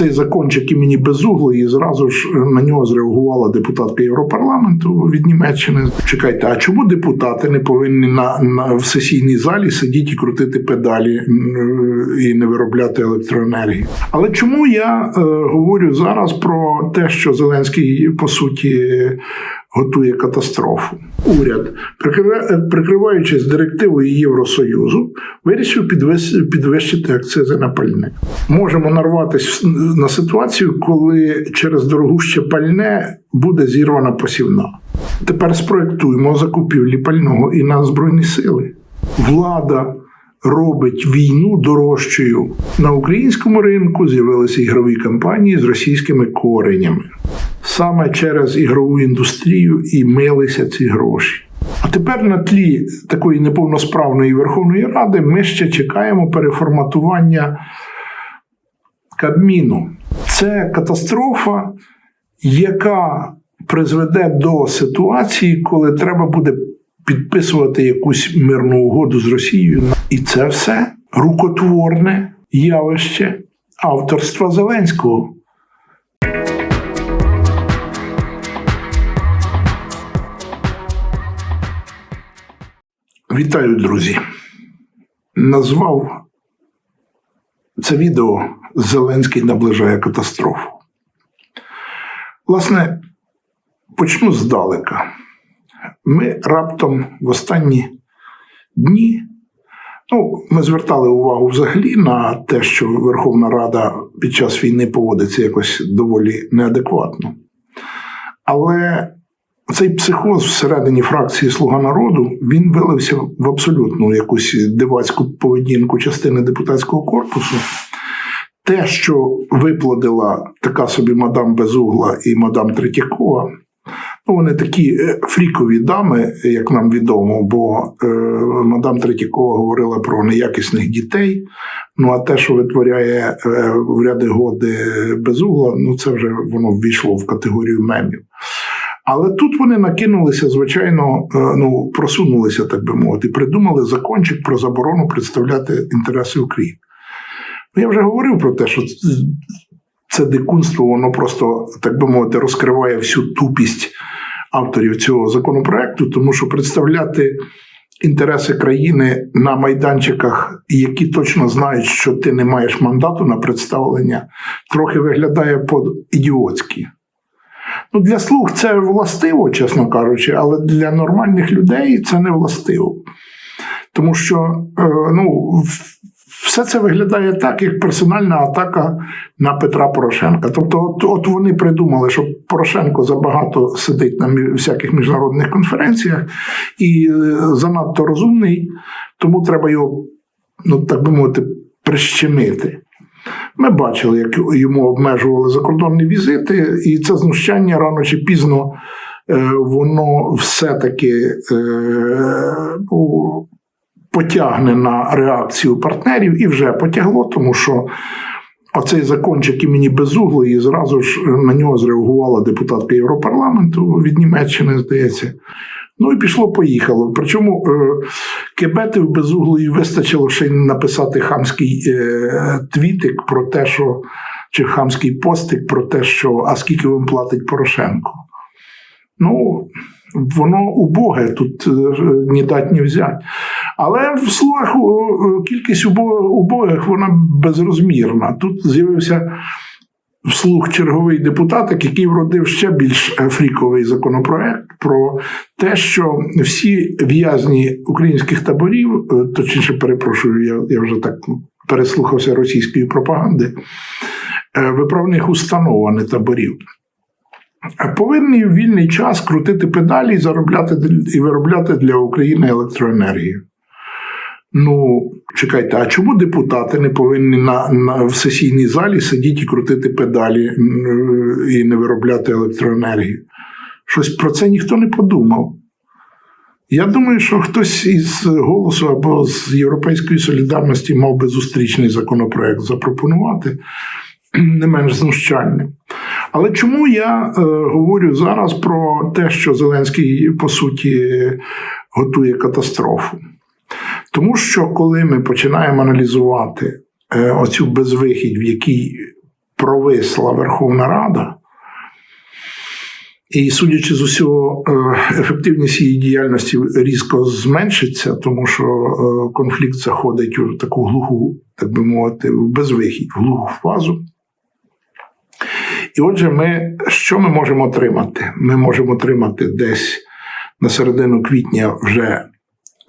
Оцей закончик імені і зразу ж на нього зреагувала депутатка Європарламенту від Німеччини. Чекайте, а чому депутати не повинні на, на в сесійній залі сидіти і крутити педалі і не виробляти електроенергію? Але чому я е, говорю зараз про те, що Зеленський по суті готує катастрофу? Уряд, прикриваючись директивою Євросоюзу, вирішив підвищити акцизи на пальне. Можемо нарватися на ситуацію, коли через дорогуще пальне буде зірвана посівна. Тепер спроектуємо закупівлі пального і на збройні сили. Влада робить війну дорожчою. На українському ринку з'явилися ігрові компанії з російськими коренями. Саме через ігрову індустрію і милися ці гроші. А тепер на тлі такої неповносправної Верховної Ради ми ще чекаємо переформатування Кабміну. Це катастрофа, яка призведе до ситуації, коли треба буде підписувати якусь мирну угоду з Росією. І це все рукотворне явище авторства Зеленського. Вітаю, друзі. Назвав це відео Зеленський наближає катастрофу. Власне, почну здалека. Ми раптом в останні дні, ну, ми звертали увагу взагалі на те, що Верховна Рада під час війни поводиться якось доволі неадекватно. Але цей психоз всередині фракції Слуга народу він вилився в абсолютну якусь дивацьку поведінку частини депутатського корпусу. Те, що виплодила така собі мадам Безугла і мадам Третьякова, ну вони такі е, фрікові дами, як нам відомо, бо е, мадам Третьякова говорила про неякісних дітей. Ну а те, що витворяє е, в ряди годи Безугла, ну це вже воно ввійшло в категорію мемів. Але тут вони накинулися, звичайно, е, ну просунулися, так би мовити, придумали закончик про заборону представляти інтереси України. Ну, я вже говорив про те, що це дикунство, воно просто, так би мовити, розкриває всю тупість авторів цього законопроекту, тому що представляти інтереси країни на майданчиках, які точно знають, що ти не маєш мандату на представлення, трохи виглядає по-ідіотськи. Ну, для слуг це властиво, чесно кажучи, але для нормальних людей це не властиво. Тому що е, ну, все це виглядає так, як персональна атака на Петра Порошенка. Тобто, от, от вони придумали, що Порошенко забагато сидить на всяких міжнародних конференціях і е, занадто розумний, тому треба його, ну так би мовити, прищемити. Ми бачили, як йому обмежували закордонні візити, і це знущання рано чи пізно е, воно все-таки е, ну, потягне на реакцію партнерів і вже потягло, тому що оцей закончик імені Безуглої зразу ж на нього зреагувала депутатка Європарламенту від Німеччини, здається. Ну і пішло-поїхало. Причому е, кебетів безуглої вистачило ще й написати хамський е, твітик про те, що чи хамський постик про те, що а скільки вам платить Порошенко. Ну, воно убоге, тут е, ні дать, ні взять. Але в слугах е, кількість убогих вона безрозмірна. Тут з'явився вслух черговий депутатик, який вродив ще більш фріковий законопроект про те, що всі в'язні українських таборів, е, точніше, перепрошую, я, я вже так переслухався російської пропаганди, е, виправних установ, а не таборів. Повинні в вільний час крутити педалі і заробляти і виробляти для України електроенергію. Ну, чекайте, а чому депутати не повинні на, на в сесійній залі сидіти і крутити педалі і не виробляти електроенергію? Щось про це ніхто не подумав. Я думаю, що хтось із голосу або з Європейської солідарності мав би зустрічний законопроект запропонувати, не менш знущальним. Але чому я е, говорю зараз про те, що Зеленський по суті готує катастрофу? Тому що коли ми починаємо аналізувати е, оцю безвихідь, в якій провисла Верховна Рада. І судячи з усього, е, ефективність її діяльності різко зменшиться, тому що е, конфлікт заходить у таку глуху, так би мовити, в безвихідь, в глуху фазу. І отже, ми що ми можемо отримати? Ми можемо отримати десь на середину квітня вже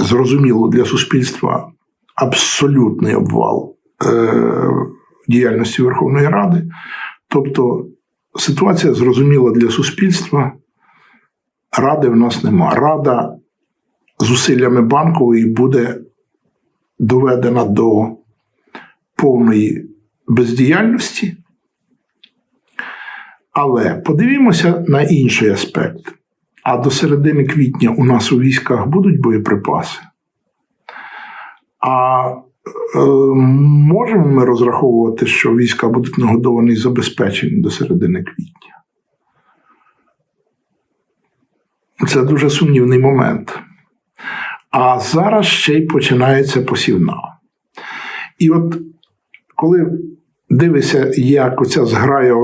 зрозуміло для суспільства абсолютний обвал е, діяльності Верховної Ради. Тобто ситуація зрозуміла для суспільства. Ради в нас нема. Рада зусиллями банкової буде доведена до повної бездіяльності. Але подивімося на інший аспект. А до середини квітня у нас у військах будуть боєприпаси. А е, можемо ми розраховувати, що війська будуть нагодовані і забезпечені до середини квітня? Це дуже сумнівний момент. А зараз ще й починається посівна. І от коли дивишся, як оця зграя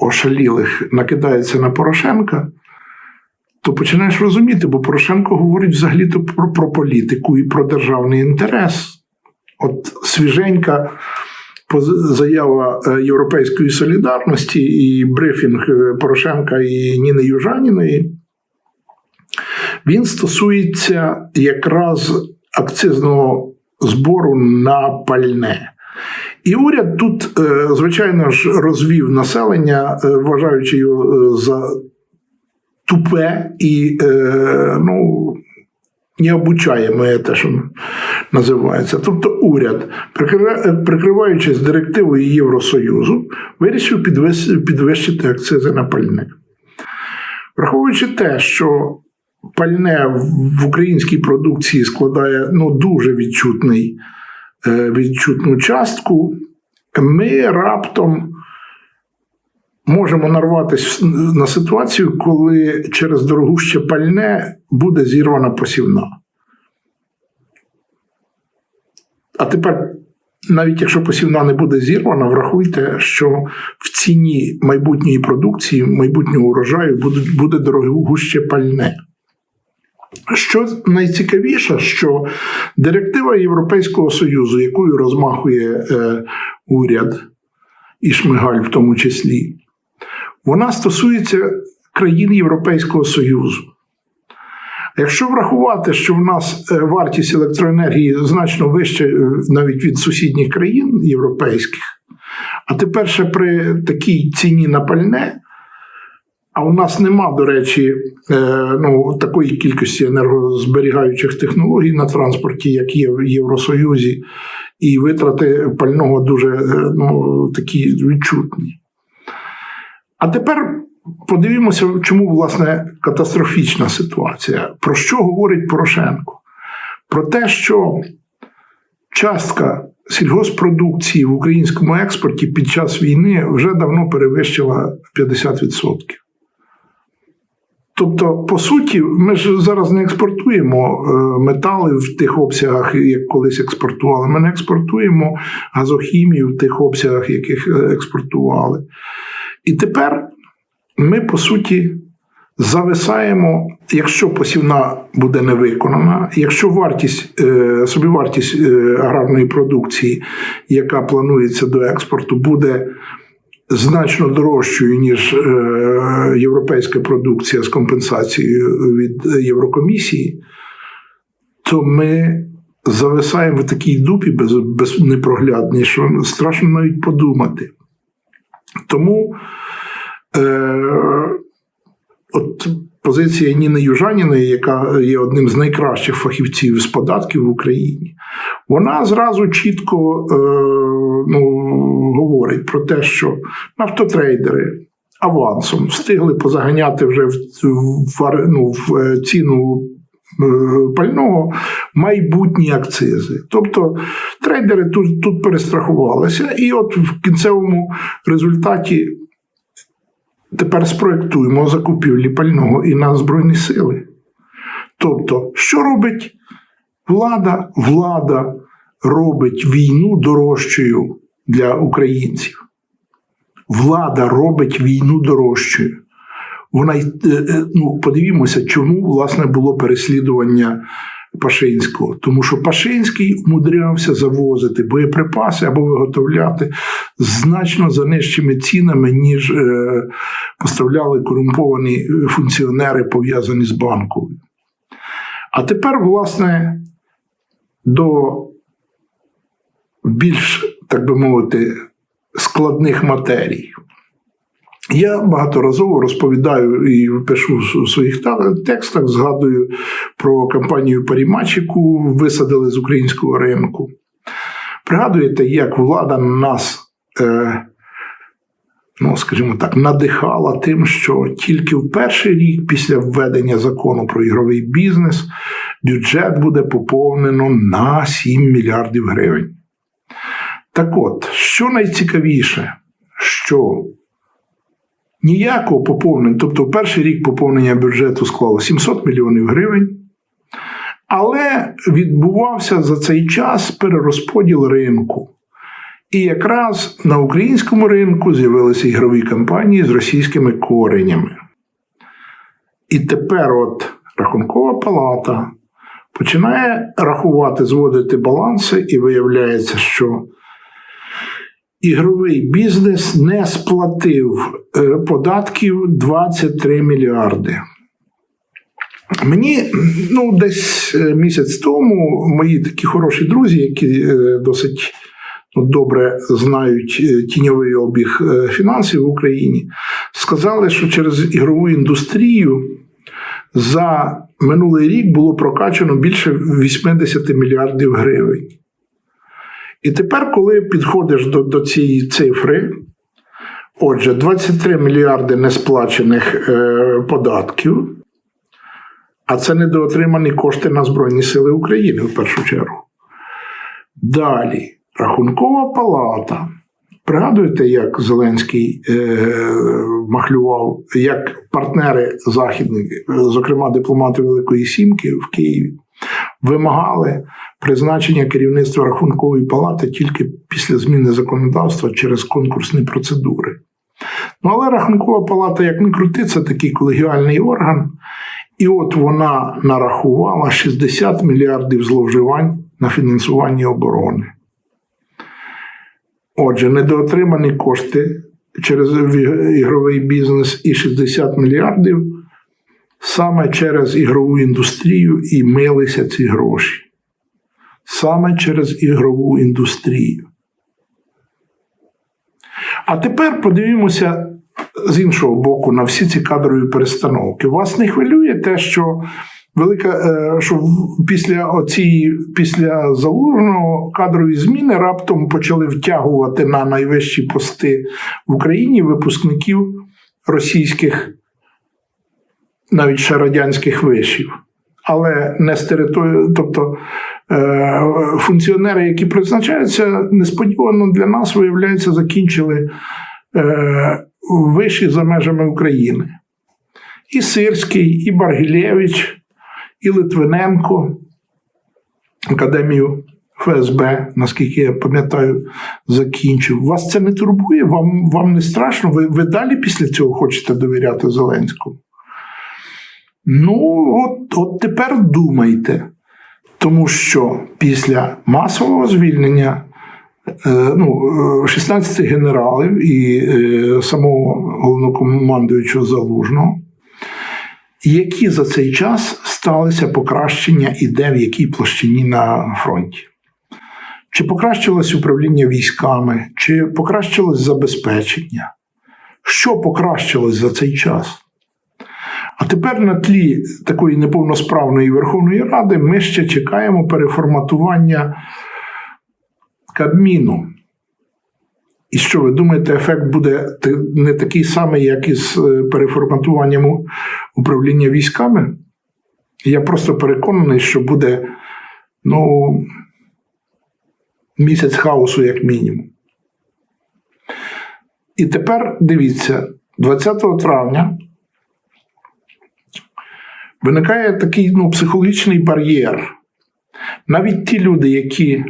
ошалілих накидається на Порошенка, то починаєш розуміти, бо Порошенко говорить взагалі-то про, про політику і про державний інтерес. От свіженька заява е, Європейської солідарності і брифінг е, Порошенка і Ніни Южаніної, він стосується якраз акцизного збору на пальне. І уряд тут, е, звичайно ж, розвів населення, вважаючи його за тупе і ну, необучаєме, те, що називається. Тобто уряд, прикриваючись директивою Євросоюзу, вирішив підвищити акцизи на пальне. Враховуючи те, що пальне в українській продукції складає ну, дуже відчутний, відчутну частку, ми раптом можемо нарватися на ситуацію, коли через дорогуще пальне буде зірвана посівна. А тепер, навіть якщо посівна не буде зірвана, врахуйте, що в ціні майбутньої продукції, майбутнього урожаю буде, дорогуще пальне. Що найцікавіше, що директива Європейського Союзу, якою розмахує е, уряд і Шмигаль в тому числі, вона стосується країн Європейського Союзу. Якщо врахувати, що в нас е, вартість електроенергії значно вища е, навіть від сусідніх країн європейських, а тепер ще при такій ціні на пальне, а у нас нема, до речі, е, ну, такої кількості енергозберігаючих технологій на транспорті, як є в Євросоюзі, і витрати пального дуже ну, такі відчутні. А тепер подивімося, чому власне катастрофічна ситуація. Про що говорить Порошенко? Про те, що частка сільгоспродукції в українському експорті під час війни вже давно перевищила 50%. Тобто, по суті, ми ж зараз не експортуємо е, метали в тих обсягах, як колись експортували. Ми не експортуємо газохімію в тих обсягах, яких е, експортували. І тепер ми, по суті, зависаємо, якщо посівна буде не виконана, якщо вартість, е, собівартість е, аграрної продукції, яка планується до експорту, буде значно дорожчою, ніж е, європейська продукція з компенсацією від Єврокомісії, то ми зависаємо в такій дупі без, без непроглядній, що страшно навіть подумати. Тому е, от позиція Ніни Южаніної, яка є одним з найкращих фахівців з податків в Україні, вона зразу чітко е, ну, говорить про те, що нафтотрейдери авансом встигли позаганяти вже в, в, ну, в ціну. Е, пального майбутні акцизи. Тобто трейдери тут тут перестрахувалися, і от в кінцевому результаті тепер спроектуємо закупівлі пального і на Збройні сили. Тобто, що робить влада? Влада робить війну дорожчою для українців. влада робить війну дорожчою. Вона е, е, ну, подивімося, чому власне було переслідування Пашинського. Тому що Пашинський умудрявся завозити боєприпаси або виготовляти значно за нижчими цінами, ніж е, поставляли корумповані функціонери, пов'язані з банкою. А тепер, власне, до більш, так би мовити, складних матерій. Я багаторазово розповідаю і пишу в своїх текстах, згадую про кампанію Парімач, яку висадили з українського ринку. Пригадуєте, як влада нас, е, ну, скажімо так, надихала тим, що тільки в перший рік після введення закону про ігровий бізнес бюджет буде поповнено на 7 мільярдів гривень. Так от, що найцікавіше, що ніякого поповнення, тобто в перший рік поповнення бюджету склало 700 мільйонів гривень, але відбувався за цей час перерозподіл ринку. І якраз на українському ринку з'явилися ігрові компанії з російськими коренями. І тепер от Рахункова палата починає рахувати, зводити баланси, і виявляється, що ігровий бізнес не сплатив е, податків 23 мільярди. Мені ну, десь е, місяць тому мої такі хороші друзі, які е, досить ну, добре знають е, тіньовий обіг фінансів в Україні, сказали, що через ігрову індустрію за минулий рік було прокачано більше 80 мільярдів гривень. І тепер, коли підходиш до, до цієї цифри, отже, 23 мільярди несплачених е, податків, а це недоотримані кошти на Збройні Сили України в першу чергу. Далі, Рахункова палата. Пригадуєте, як Зеленський е, махлював, як партнери західні, зокрема дипломати Великої Сімки в Києві, вимагали призначення керівництва рахункової палати тільки після зміни законодавства через конкурсні процедури. Ну, але рахункова палата, як не крути, це такий колегіальний орган. І от вона нарахувала 60 мільярдів зловживань на фінансування оборони. Отже, недоотримані кошти через ігровий бізнес і 60 мільярдів саме через ігрову індустрію і милися ці гроші. Саме через ігрову індустрію. А тепер подивімося з іншого боку на всі ці кадрові перестановки. Вас не хвилює те, що велика, е, що після оцієї, після залужного кадрові зміни раптом почали втягувати на найвищі пости в Україні випускників російських, навіть ще радянських вишів. Але не з території, тобто е, функціонери, які призначаються, несподівано для нас, виявляється, закінчили виші за межами України. І Сирський, і Баргілєвич, і Литвиненко, Академію ФСБ, наскільки я пам'ятаю, закінчив. Вас це не турбує? Вам, вам не страшно? Ви, ви далі після цього хочете довіряти Зеленському? Ну, от, от тепер думайте. Тому що після масового звільнення ну, е, 16 генералів і е, самого головнокомандуючого Залужного, які за цей час сталися покращення і де в якій площині на фронті. Чи покращилось управління військами, чи покращилось забезпечення? Що покращилось за цей час? А тепер на тлі такої неповносправної Верховної Ради ми ще чекаємо переформатування Кабміну. І що ви думаєте, ефект буде не такий самий, як із е, переформатуванням управління військами? Я просто переконаний, що буде ну, місяць хаосу, як мінімум. І тепер дивіться, 20 травня виникає такий ну, психологічний бар'єр. Навіть ті люди, які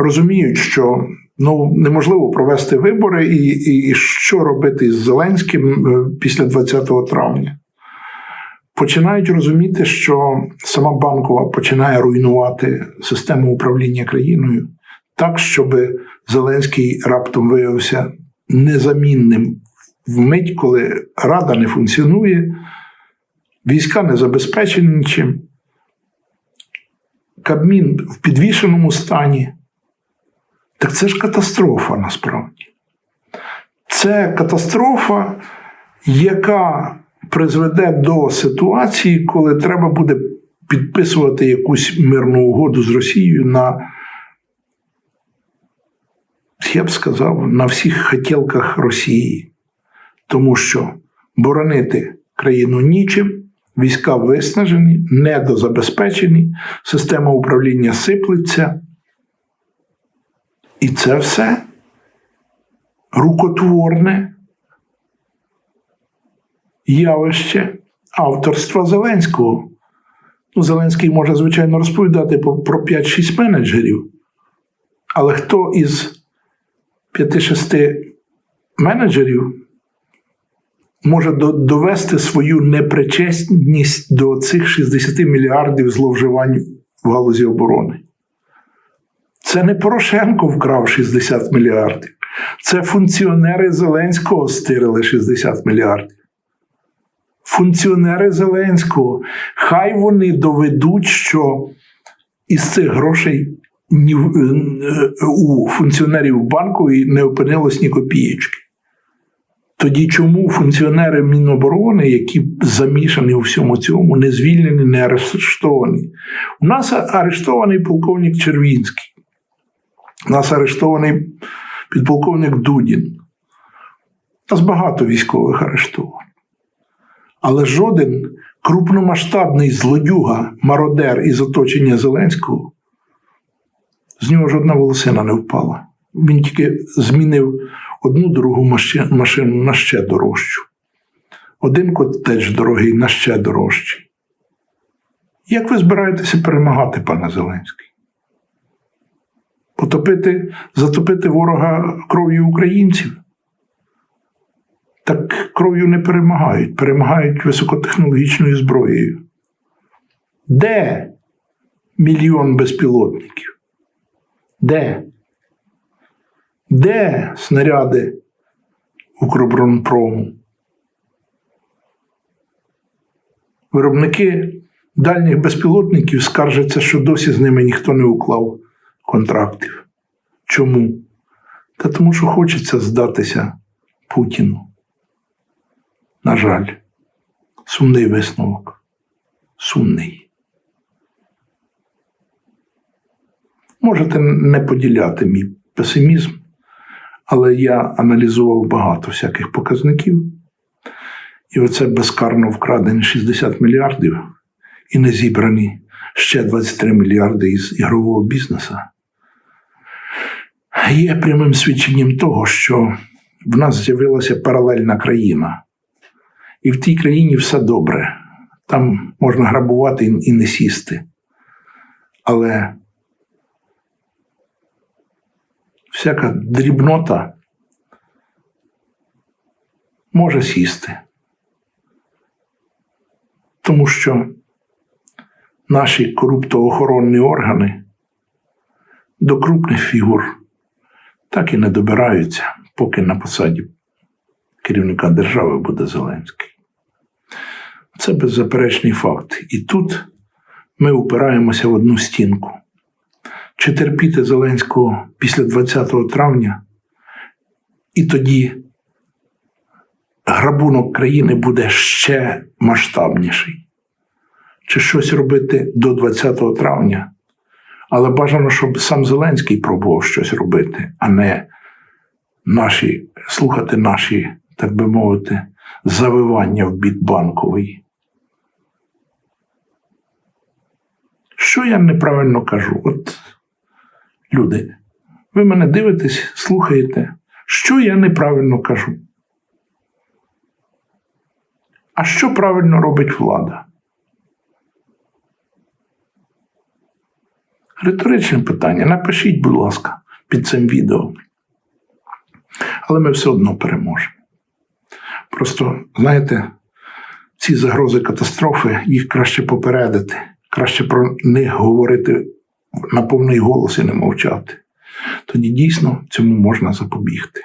розуміють, що Ну, неможливо провести вибори і, і, і що робити з Зеленським е, після 20 травня. Починають розуміти, що сама банкова починає руйнувати систему управління країною так, щоб Зеленський раптом виявився незамінним в мить, коли рада не функціонує, війська не забезпечені нічим, Кабмін в підвішеному стані. Так це ж катастрофа насправді. Це катастрофа, яка призведе до ситуації, коли треба буде підписувати якусь мирну угоду з Росією на, я б сказав, на всіх хотілках Росії. Тому що боронити країну нічим, війська виснажені, недозабезпечені, система управління сиплеться. І це все рукотворне явище авторства Зеленського. Ну, Зеленський може, звичайно, розповідати про 5-6 менеджерів, але хто із 5-6 менеджерів може довести свою непричесність до цих 60 мільярдів зловживань в галузі оборони? Це не Порошенко вкрав 60 мільярдів. Це функціонери Зеленського стирили 60 мільярдів. Функціонери Зеленського. Хай вони доведуть, що із цих грошей ні, у функціонерів банку не опинилось ні копієчки. Тоді чому функціонери Міноборони, які замішані у всьому цьому, не звільнені, не арештовані? У нас арештований полковник Червінський. Нас арештований підполковник Дудін. Нас багато військових арештованих. Але жоден крупномасштабний злодюга, мародер із оточення Зеленського, з нього жодна волосина не впала. Він тільки змінив одну дорогу машину на ще дорожчу. Один котедж дорогий на ще дорожчий. Як ви збираєтеся перемагати, пане Зеленський? Потопити, затопити ворога кров'ю українців? Так кров'ю не перемагають, перемагають високотехнологічною зброєю. Де мільйон безпілотників? Де? Де снаряди Укроборонпрому? Виробники дальніх безпілотників скаржаться, що досі з ними ніхто не уклав контрактів. Чому? Та тому, що хочеться здатися Путіну. На жаль, сумний висновок. Сумний. Можете не поділяти мій песимізм, але я аналізував багато всяких показників. І оце безкарно вкрадені 60 мільярдів і не зібрані ще 23 мільярди із ігрового бізнесу. Є прямим свідченням того, що в нас з'явилася паралельна країна, і в тій країні все добре. Там можна грабувати і не сісти. Але всяка дрібнота може сісти. Тому що наші коруптоохоронні органи до крупних фігур так і не добираються, поки на посаді керівника держави буде Зеленський. Це беззаперечний факт. І тут ми упираємося в одну стінку. Чи терпіти Зеленського після 20 травня, і тоді грабунок країни буде ще масштабніший. Чи щось робити до 20 травня? Але бажано, щоб сам Зеленський пробував щось робити, а не наші, слухати наші, так би мовити, завивання в бік банковий. Що я неправильно кажу? От, люди, ви мене дивитесь, слухаєте, що я неправильно кажу? А що правильно робить влада? Риторичне питання. Напишіть, будь ласка, під цим відео. але ми все одно переможемо. Просто, знаєте, ці загрози катастрофи, їх краще попередити, краще про них говорити на повний голос і не мовчати. Тоді дійсно цьому можна запобігти.